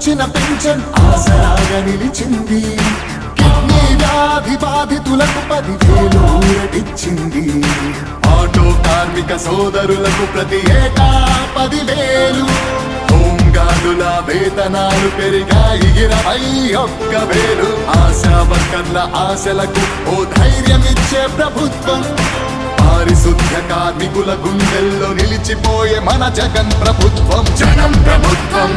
వెలసింది pension. ఆసరాగా నిలిచింది. Kidney వ్యాధి బాధితులకు పదివేలు ఊరటిచ్చింది. ఆటో కార్మిక సోదరులకు ప్రతి ఏటా పదివేలు. హోంగార్డుల వేతనాలు పెరిగాయి. ఇరవై ఒక్క వేలు. ఆశా వర్కర్ల ఆశలకు ఓ ధైర్యమిచ్చే ప్రభుత్వం. పారిశుద్ధ కార్మికుల గుండెల్లో నిలిచిపోయే మన జగన్ ప్రభుత్వం. జనం ప్రభుత్వం,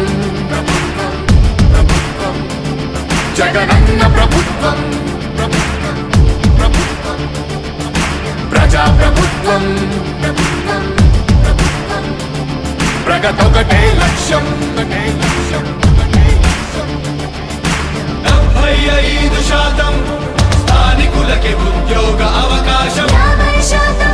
ప్రభుత్వం. ప్రజా ప్రభుత్వం. ప్రగతొకటే లక్ష్యం డెబ్బై ఐదు శాతం స్థానికులకి ఉద్యోగ అవకాశం యాభై శాతం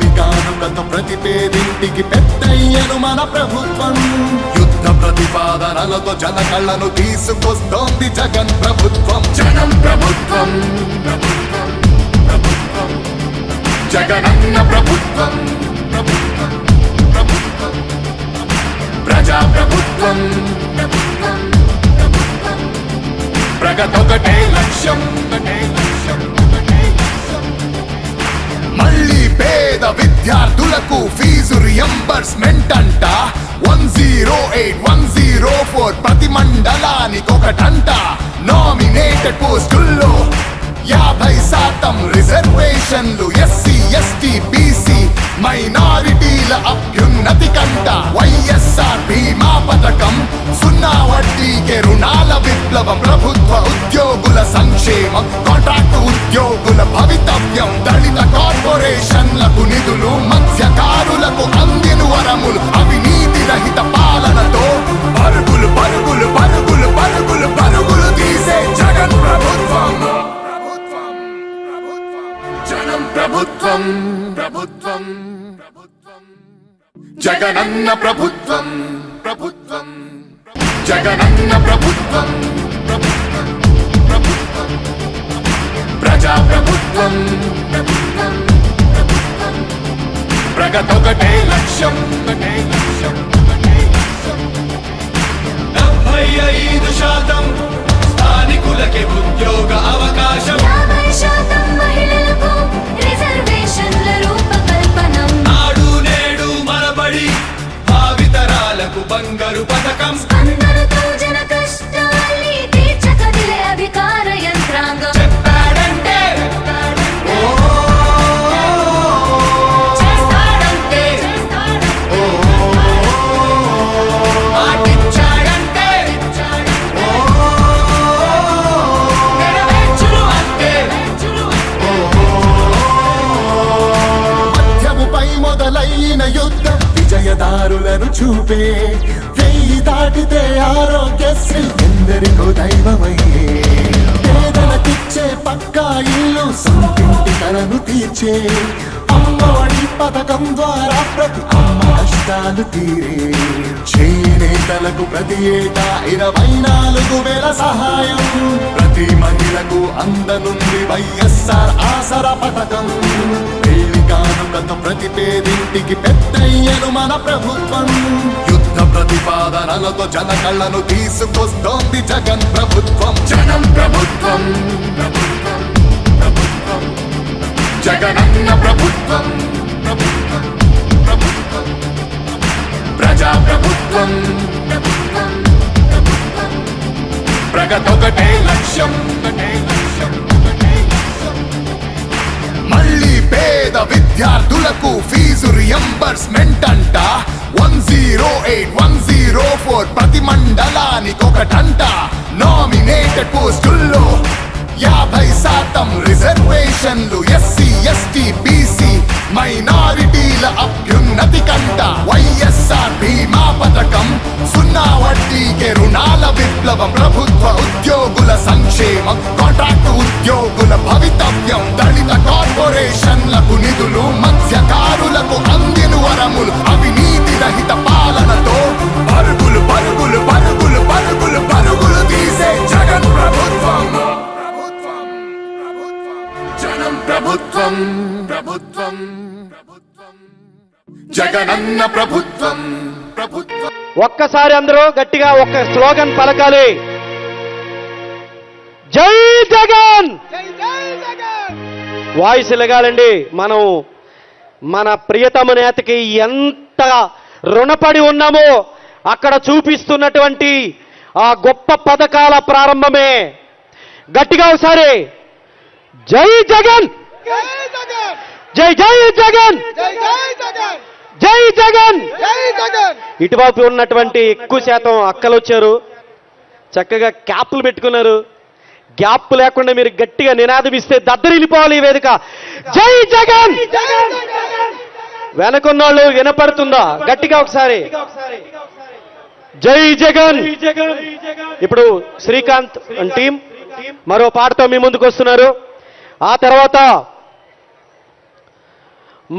పెళ్ళి కానుకతో ప్రతి పేదింటికి పెద్దయ్యను మన ప్రభుత్వం యుద్ధ ప్రతిపాదనలతో జన కళ్ళను తీసుకొస్తోంది జగన్ ప్రభుత్వం జగన్ ప్రభుత్వం ప్రభుత్వం ప్రభుత్వం జగనన్న ప్రభుత్వం ప్రభుత్వం ప్రభుత్వం ప్రజా ప్రభుత్వం ప్రభుత్వం ప్రగతొకటే ఒకటే లక్ష్యం ఒకటే పేద విద్యార్థులకు ఫీజు రియంబర్స్మెంట్ అంట. One zero eight one zero four ప్రతి మండలానికి ఒకటంట. నామినేటెడ్ పోస్టుల్లో యాభై శాతం రిజర్వేషన్లు ఎస్సీ ఎస్టీ బీసీ మైనారిటీల అభ్యున్నతి కంట. వైఎస్ జగనన్న ప్రభుత్వం ప్రభుత్వం జగనన్న ప్రభుత్వం ప్రభుత్వం ప్రభుత్వం. ప్రజా ప్రభుత్వం ప్రభుత్వం ప్రభుత్వం. ప్రగతొకటే లక్ష్యం ఒకటే లక్ష్యం ఒకటే లక్ష్యం. డెబ్బై ఐదు శాతం స్థానికులకి ఉద్యోగ అవకాశం. బంగారు పథకం. చూపే. వెయ్యి దాటితే ఆరోగ్యశ్రీ ఎందరికో దైవమయ్యే. పేదలకిచ్చే పక్కా ఇల్లు సొంతింటి కలను తీర్చే. అమ్మఒడి పథకం ద్వారా ప్రతి అమ్మ కష్టాలు తీరే. చేనేతలకు ప్రతి ఏటా ఇరవై నాలుగు వేల సహాయం. ప్రతి మహిళకు అందనుంది వైఎస్ఆర్ ఆసరా పథకం. పెళ్ళి కానుకతో ప్రతి పేదింటికి పెద్దయ్యను మన ప్రభుత్వం. సాధనలతో జన కళ్ళను తీసుకొస్తోంది జగన్ ప్రభుత్వం. జనం ప్రభుత్వం జగనన్న ప్రభుత్వం ప్రజా ప్రభుత్వం ప్రగతొకటే లక్ష్యం ఒకటే లక్ష్యం ఒకటే లక్ష్యం. మళ్ళీ పేద విద్యార్థులకు ఫీజు రియంబర్స్మెంట్ అంట. వన్ ఒకటంట. నామినేటెడ్ పోస్టుల్లో యాభై శాతం రిజర్వేషన్లు ఎస్సీ ఎస్టీ బీసీ మైనారిటీల అభ్యున్నతి కంట వైఎస్ఆర్ బీమా పథకం సున్నా వడ్డీకే రుణాల విప్లవం ప్రభుత్వ ఉద్యోగుల సంక్షేమం కాంట్రాక్ట్ ఉద్యోగుల భవితవ్యం దళిత కార్పొరేషన్లకు నిధులు మత్స్యకారులకు అందిన వరములు అవినీతి రహిత జగనన్న ప్రభుత్వం ప్రభుత్వం. ఒక్కసారి అందరూ గట్టిగా ఒక్క స్లోగన్ పలకాలి. జై జగన్! వాయిస్ ఎలగాలండి మనం మన ప్రియతమ నేతకి ఎంత రుణపడి ఉన్నామో అక్కడ చూపిస్తున్నటువంటి ఆ గొప్ప పథకాల ప్రారంభమే. గట్టిగా ఒకసారి జై జగన్! జై జై జగన్! జై జగన్! ఇటువైపు ఉన్నటువంటి ఎక్కువ శాతం అక్కలు వచ్చారు చక్కగా క్యాప్లు పెట్టుకున్నారు. గ్యాప్ లేకుండా మీరు గట్టిగా నినాదం ఇస్తే దద్దరిల్లిపోవాలి ఈ వేదిక. జై జగన్! వెనకున్నోళ్ళు వినపడుతుందా? గట్టిగా ఒకసారి. జై జగన్! ఇప్పుడు శ్రీకాంత్ టీం మరో పాటతో మీ ముందుకు వస్తున్నారు. ఆ తర్వాత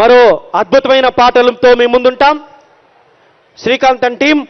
మరో అద్భుతమైన పాటలతో మీ ముందుంటాం. శ్రీకాంత్ టీం